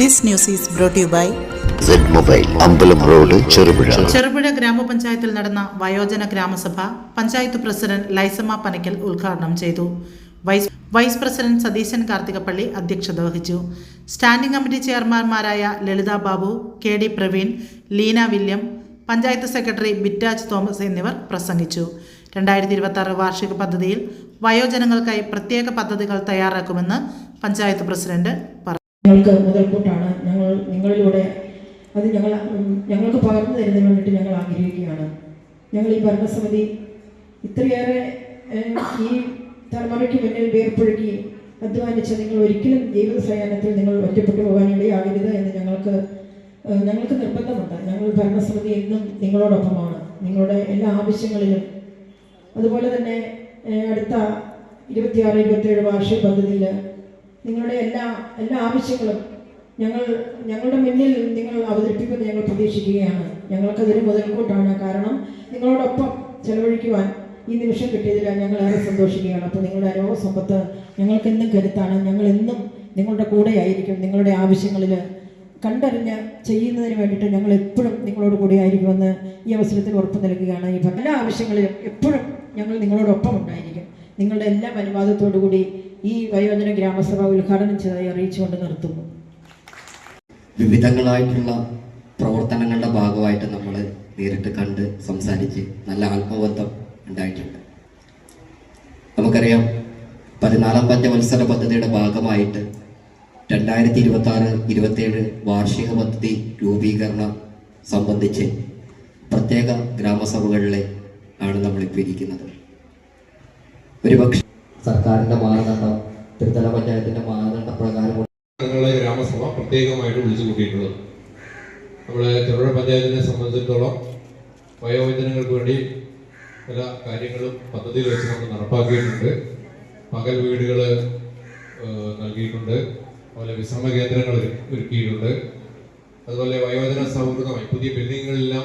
This news is brought to you by Z mobile Ambalam road Cherupuzha Cherupuzha ഗ്രാമപഞ്ചായത്തിൽ നടന്ന വയോജന ഗ്രാമസഭ panchayat president Laisamma Panakkal ഉദ്ഘാടനം ചെയ്തു. Vice vice president Satheesan Karthikappally അധ്യക്ഷത വഹിച്ചു. Standing committee ചെയർമാൻമാരായ Lalitha Babu K D Praveen Leena William panchayat secretary Bittaj Thomas എന്നിവർ പ്രസംഗിച്ചു. രണ്ടായിരത്തി ഇരുപത്തി ആറ് വാർഷിക പദ്ധതിയിൽ വയോജനങ്ങൾക്കായി പ്രത്യേക പദ്ധതികൾ തയ്യാറാക്കുമെന്ന് പഞ്ചായത്ത് പ്രസിഡന്റ് പറഞ്ഞു. ഞങ്ങൾക്ക് മുതൽക്കൂട്ടാണ്. ഞങ്ങൾ നിങ്ങളിലൂടെ അത് ഞങ്ങൾ ഞങ്ങൾക്ക് പകർന്നു തരുന്നതിന് വേണ്ടിയിട്ട് ഞങ്ങൾ ആഗ്രഹിക്കുകയാണ്. ഞങ്ങൾ ഈ ഭരണസമിതി ഇത്രയേറെ ഈ തലമുറയ്ക്ക് മുന്നിൽ വേർപ്പൊഴുകി അധ്വാനിച്ച നിങ്ങൾ ഒരിക്കലും ജീവിത സയാനത്തിൽ നിങ്ങൾ ഒറ്റപ്പെട്ടു പോകാനിടയാകരുത് എന്ന് ഞങ്ങൾക്ക് ഞങ്ങൾക്ക് നിർബന്ധമുണ്ട്. ഞങ്ങൾ ഭരണസമിതി എന്നും നിങ്ങളോടൊപ്പമാണ്. നിങ്ങളുടെ എല്ലാ ആവശ്യങ്ങളിലും. അതുപോലെ തന്നെ അടുത്ത ഇരുപത്തിയാറ് ഇരുപത്തേഴ് വാർഷിക പദ്ധതിയിൽ നിങ്ങളുടെ എല്ലാ എല്ലാ ആവശ്യങ്ങളും ഞങ്ങൾ ഞങ്ങളുടെ മുന്നിൽ നിങ്ങൾ അവതരിപ്പിക്കുമെന്ന് ഞങ്ങൾ പ്രതീക്ഷിക്കുകയാണ്. ഞങ്ങൾക്കതൊരു മുതൽക്കൂട്ടാണ്. കാരണം നിങ്ങളോടൊപ്പം ചെലവഴിക്കുവാൻ ഈ നിമിഷം കിട്ടിയതിൽ ഞങ്ങൾ ഏറെ സന്തോഷിക്കുകയാണ്. അപ്പോൾ നിങ്ങളുടെ അനുഭവ സമ്പത്ത് ഞങ്ങൾക്ക് എന്നും കരുത്താണ്. ഞങ്ങൾ എന്നും നിങ്ങളുടെ കൂടെ ആയിരിക്കും നിങ്ങളുടെ ആവശ്യങ്ങളിൽ കണ്ടറിഞ്ഞ് ചെയ്യുന്നതിന് വേണ്ടിയിട്ട് ഞങ്ങൾ എപ്പോഴും നിങ്ങളോട് കൂടെ ആയിരിക്കുമെന്ന് ഈ അവസരത്തിൽ ഉറപ്പ് നൽകുകയാണ് ഈ എല്ലാ ആവശ്യങ്ങളിലും എപ്പോഴും ഞങ്ങൾ നിങ്ങളോടൊപ്പം ഉണ്ടായിരിക്കും. നിങ്ങളുടെ എല്ലാ അനുവാദത്തോടു കൂടി ഈ വയോജന ഗ്രാമസഭ ഉദ്ഘാടനം ചെയ്തതായി അറിയിച്ചുകൊണ്ട് നിർത്തുന്നു. വിവിധങ്ങളായിട്ടുള്ള പ്രവർത്തനങ്ങളുടെ ഭാഗമായിട്ട് നമ്മൾ നേരിട്ട് കണ്ട് സംസാരിച്ച് നല്ല ആത്മബന്ധം ഉണ്ടായിട്ടുണ്ട്. നമുക്കറിയാം പതിനാലാം പഞ്ചവത്സര പദ്ധതിയുടെ ഭാഗമായിട്ട് രണ്ടായിരത്തി ഇരുപത്തി ആറ് ഇരുപത്തേഴ് വാർഷിക പദ്ധതി രൂപീകരണം സംബന്ധിച്ച് പ്രത്യേക ഗ്രാമസഭകളിലെ ആണ് നമ്മളിപ്പോൾ ഇരിക്കുന്നത്. ഒരുപക്ഷെ സർക്കാരിന്റെ മാനദണ്ഡം ത്രിതല പഞ്ചായത്തിന്റെ മാനദണ്ഡ പ്രകാരം ഗ്രാമസഭ പ്രത്യേകമായിട്ട് വിളിച്ചു കൂട്ടിയിട്ടുള്ളത്. നമ്മുടെ ചെറുപുഴ പഞ്ചായത്തിനെ സംബന്ധിച്ചിടത്തോളം വയോജനങ്ങൾക്ക് വേണ്ടി പല കാര്യങ്ങളും പദ്ധതിയിൽ വെച്ച് നമ്മൾ നടപ്പാക്കിയിട്ടുണ്ട്. പകൽ വീടുകൾ നൽകിയിട്ടുണ്ട്. അതുപോലെ വിശ്രമ കേന്ദ്രങ്ങൾ ഒരുക്കിയിട്ടുണ്ട്. അതുപോലെ വയോജന സൗഹൃദമായി പുതിയ ബിൽഡിങ്ങുകളെല്ലാം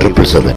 triple seven